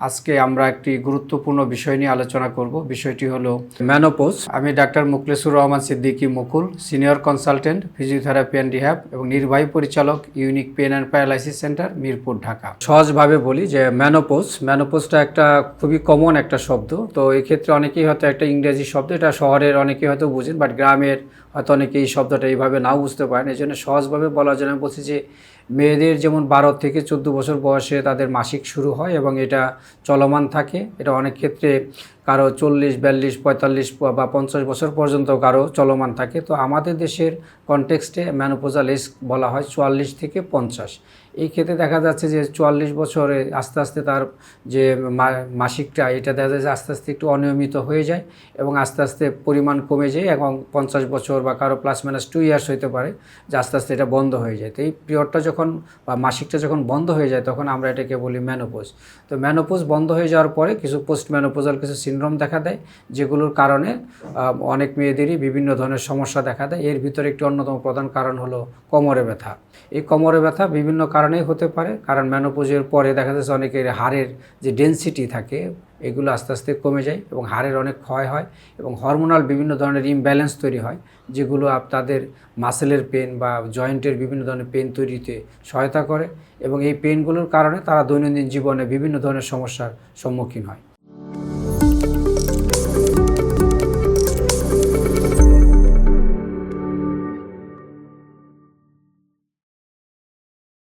আজকে আমরা একটি গুরুত্বপূর্ণ বিষয় নিয়ে আলোচনা করব। বিষয়টি হলো ম্যানোপোজ আমি doctor Muklesur Rahman Siddiqui Mukul, senior consultant, physiotherapy and rehab এবং নির্বাহী পরিচালক, unique pain and paralysis centre, Mirpur, Dhaka. সহজভাবে বলি যে ম্যানোপোজ ম্যানোপোজটা একটা খুবই কমন একটা শব্দ। তো এই ক্ষেত্রে অনেকেই হয়তো একটা ইংরেজি শব্দ, এটা শহরের অনেকেই হয়তো বুঝেন বাট গ্রামের হয়তো অনেকে এই শব্দটা এইভাবে নাও বুঝতে পারেন। এই জন্য সহজভাবে বলার জন্য বলছি যে মেয়েদের যেমন বারো থেকে চোদ্দ বছর বয়সে তাদের মাসিক শুরু হয় এবং এটা চলমান থাকে। এটা অনেক ক্ষেত্রে কারও চল্লিশ, বিয়াল্লিশ, পঁয়তাল্লিশ বা পঞ্চাশ বছর পর্যন্ত কারও চলমান থাকে। তো আমাদের দেশের কনটেক্সটে ম্যানোপোজাল এজ বলা হয় চুয়াল্লিশ থেকে পঞ্চাশ। এই ক্ষেত্রে দেখা যাচ্ছে যে চুয়াল্লিশ বছরে আস্তে আস্তে তার যে মাসিকটা, এটা দেখা যায় যে আস্তে আস্তে একটু অনিয়মিত হয়ে যায় এবং আস্তে আস্তে পরিমাণ কমে যায় এবং পঞ্চাশ বছর বা কারও প্লাস মাইনাস টু ইয়ার্স হতে পারে যে আস্তে আস্তে এটা বন্ধ হয়ে যায়। তো এই পিরিয়ডটা যখন বা মাসিকটা যখন বন্ধ হয়ে যায় তখন আমরা এটাকে বলি ম্যানোপোজ তো ম্যানোপোজ বন্ধ হয়ে যাওয়ার পরে কিছু পোস্ট ম্যানোপোজাল কিছু সিনড্রোম দেখা দেয়, যেগুলোর কারণে অনেক মেয়েদেরই বিভিন্ন ধরনের সমস্যা দেখা দেয়। এর ভিতরে একটি অন্যতম প্রধান কারণ হলো কোমরে ব্যথা। এই কোমরে ব্যথা বিভিন্ন কারণেই হতে পারে, কারণ ম্যানোপোজের পরে দেখা যাচ্ছে অনেকের হাড়ের যে ডেন্সিটি থাকে, এগুলো আস্তে আস্তে কমে যায় এবং হাড়ের অনেক ক্ষয় হয় এবং হরমোনাল বিভিন্ন ধরনের ইমব্যালেন্স তৈরি হয়, যেগুলো তাদের মাসেলের পেন বা জয়েন্টের বিভিন্ন ধরনের পেন তৈরিতে সহায়তা করে এবং এই পেনগুলোর কারণে তারা দৈনন্দিন জীবনে বিভিন্ন ধরনের সমস্যার সম্মুখীন হয়।